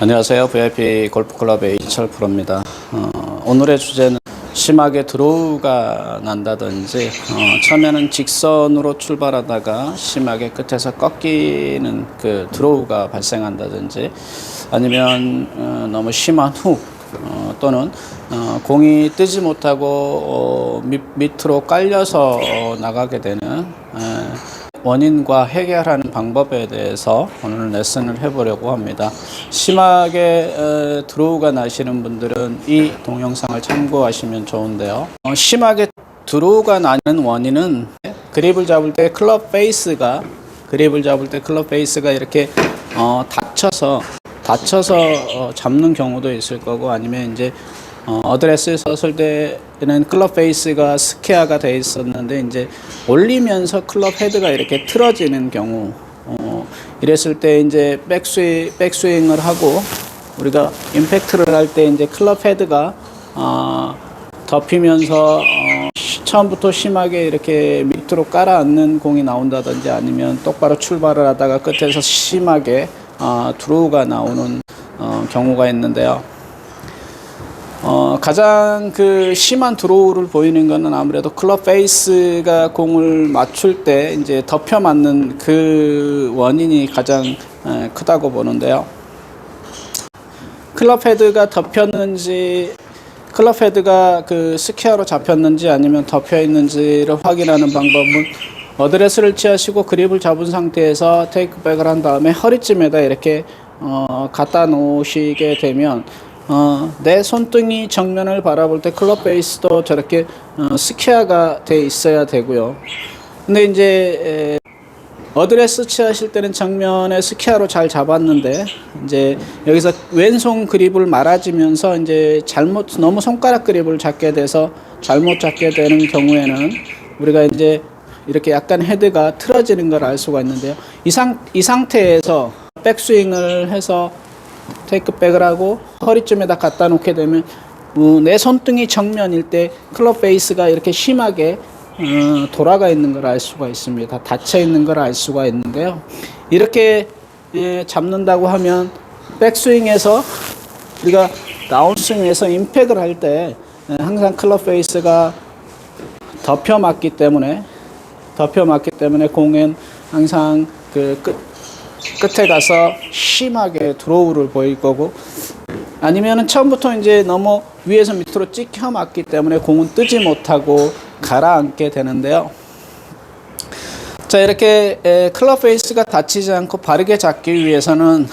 안녕하세요. VIP 골프클럽의 이철 프로입니다. 어, 오늘의 주제는 심하게 드로우가 난다든지 어, 처음에는 직선으로 출발하다가 심하게 끝에서 꺾이는 그 드로우가 발생한다든지 아니면 어, 너무 심한 훅 어, 또는 어, 공이 뜨지 못하고 어, 밑, 밑으로 깔려서 어, 나가게 되는 에, 원인과 해결하는 방법에 대해서 오늘 레슨을 해보려고 합니다. 심하게 에, 드로우가 나시는 분들은 이 동영상을 참고하시면 좋은데요. 어, 심하게 드로우가 나는 원인은 그립을 잡을 때 클럽 페이스가 그립을 잡을 때 클럽 페이스가 이렇게 어, 닫혀서 닫혀서 어, 잡는 경우도 있을 거고 아니면 이제 어, 어드레스 썼을 때는 클럽 페이스가 스퀘어가 돼 있었는데 이제 올리면서 클럽 헤드가 이렇게 틀어지는 경우 어, 이랬을 때 이제 백스윙 백스윙을 하고 우리가 임팩트를 할 때 이제 클럽 헤드가 어, 덮이면서 어, 시- 처음부터 심하게 이렇게 밑으로 깔아앉는 공이 나온다든지 아니면 똑바로 출발을 하다가 끝에서 심하게 어, 드로우가 나오는 어, 경우가 있는데요. 어, 가장 그 심한 드로우를 보이는 거는 아무래도 클럽 페이스가 공을 맞출 때 이제 덮여 맞는 그 원인이 가장 에, 크다고 보는데요. 클럽 헤드가 덮였는지 클럽 헤드가 그 스퀘어로 잡혔는지 아니면 덮여 있는지를 확인하는 방법은 어드레스를 취하시고 그립을 잡은 상태에서 테이크백을 한 다음에 허리쯤에다 이렇게 어, 갖다 놓으시게 되면 어, 내 손등이 정면을 바라볼 때 클럽 베이스도 저렇게 어, 스퀘어가 돼 있어야 되고요. 근데 이제 에, 어드레스 취하실 때는 정면에 스퀘어로 잘 잡았는데 이제 여기서 왼손 그립을 말아주면서 이제 잘못 너무 손가락 그립을 잡게 돼서 잘못 잡게 되는 경우에는 우리가 이제 이렇게 약간 헤드가 틀어지는 걸 알 수가 있는데요. 이, 상, 이 상태에서 백스윙을 해서 테이크백을 하고 허리쯤에다 갖다 놓게 되면 어, 내 손등이 정면일 때 클럽 베이스가 이렇게 심하게 어, 돌아가 있는 걸 알 수가 있습니다. 닫혀 있는 걸 알 수가 있는데요. 이렇게 예, 잡는다고 하면 백스윙에서 우리가 다운스윙에서 임팩을 할 때 항상 클럽 페이스가 덮여 맞기 때문에 덮여 맞기 때문에 공은 항상 그 끝, 끝에 가서 심하게 드로우를 보일 거고 아니면은 처음부터 이제 너무 위에서 밑으로 찍혀 맞기 때문에 공은 뜨지 못하고 가라앉게 되는데요. 자 이렇게 에, 클럽 페이스가 닫히지 않고 바르게 잡기 위해서는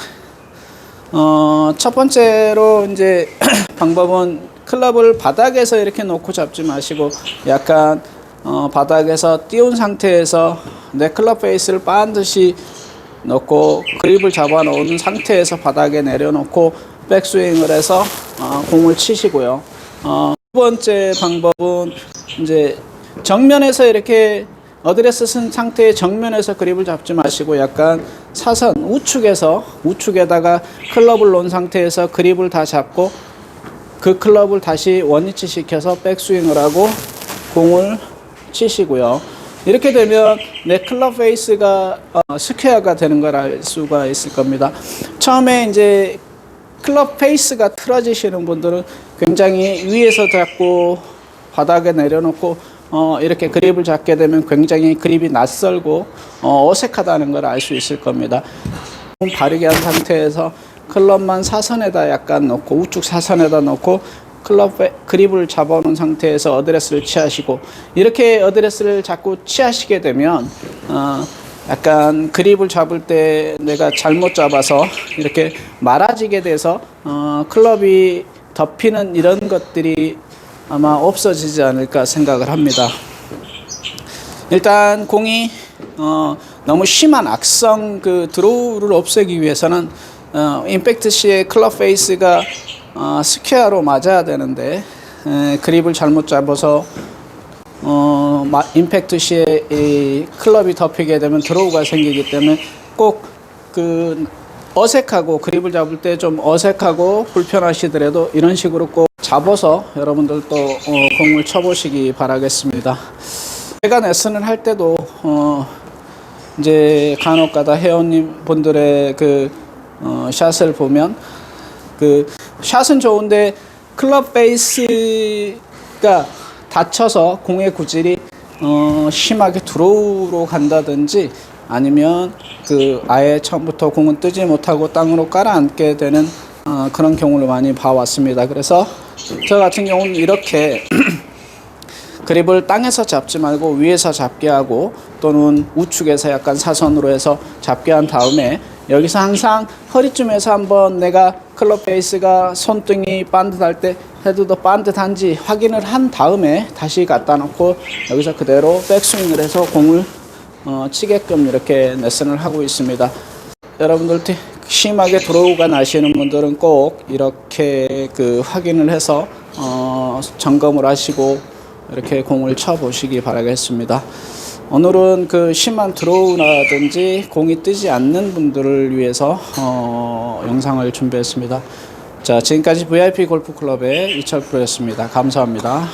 어, 첫 번째로 이제 방법은 클럽을 바닥에서 이렇게 놓고 잡지 마시고 약간 어, 바닥에서 띄운 상태에서 내 클럽 페이스를 반드시 넣고 그립을 잡아 놓은 상태에서 바닥에 내려놓고 백스윙을 해서 어, 공을 치시고요. 어, 두 번째 방법은 이제 정면에서 이렇게 어드레스 쓴 상태의 정면에서 그립을 잡지 마시고 약간 사선 우측에서 우측에다가 클럽을 놓은 상태에서 그립을 다 잡고 그 클럽을 다시 원위치 시켜서 백스윙을 하고 공을 치시고요. 이렇게 되면 내 클럽 페이스가 어, 스퀘어가 되는 걸 알 수가 있을 겁니다. 처음에 이제 클럽 페이스가 틀어지시는 분들은 굉장히 위에서 잡고 바닥에 내려놓고 어, 이렇게 그립을 잡게 되면 굉장히 그립이 낯설고 어, 어색하다는 걸 알 수 있을 겁니다. 바르게 한 상태에서 클럽만 사선에다 약간 놓고 우측 사선에다 놓고 클럽 에 그립을 잡아놓은 상태에서 어드레스를 취하시고 이렇게 어드레스를 자꾸 취하시게 되면 어, 약간 그립을 잡을 때 내가 잘못 잡아서 이렇게 말아지게 돼서 어, 클럽이 덮이는 이런 것들이 아마 없어지지 않을까 생각을 합니다. 일단 공이 어, 너무 심한 악성 그 드로우를 없애기 위해서는 어, 임팩트 시에 클럽 페이스가 어, 스퀘어로 맞아야 되는데 에, 그립을 잘못 잡아서 어, 마, 임팩트 시에 이 클럽이 덮이게 되면 드로우가 생기기 때문에 꼭 그 어색하고 그립을 잡을 때 좀 어색하고 불편하시더라도 이런 식으로 꼭 잡아서 여러분들도 어, 공을 쳐보시기 바라겠습니다. 제가 레슨을 할 때도 어, 이제 간혹가다 회원님 분들의 그 어, 샷을 보면 그 샷은 좋은데 클럽 베이스가 다쳐서 공의 구질이 어, 심하게 드로우로 간다든지 아니면 그 아예 처음부터 공은 뜨지 못하고 땅으로 깔아앉게 되는 어, 그런 경우를 많이 봐왔습니다. 그래서 저 같은 경우는 이렇게 그립을 땅에서 잡지 말고 위에서 잡게 하고 또는 우측에서 약간 사선으로 해서 잡게 한 다음에 여기서 항상 허리쯤에서 한번 내가 클럽 베이스가 손등이 반듯할 때 헤드도 반듯한지 확인을 한 다음에 다시 갖다 놓고 여기서 그대로 백스윙을 해서 공을 어, 치게끔 이렇게 레슨을 하고 있습니다. 여러분들 티- 심하게 드로우가 나시는 분들은 꼭 이렇게 그 확인을 해서 어, 점검을 하시고 이렇게 공을 쳐 보시기 바라겠습니다. 오늘은 그 심한 드로우라든지 공이 뜨지 않는 분들을 위해서 어, 영상을 준비했습니다. 자, 지금까지 VIP 골프 클럽의 이철 프로였습니다. 감사합니다.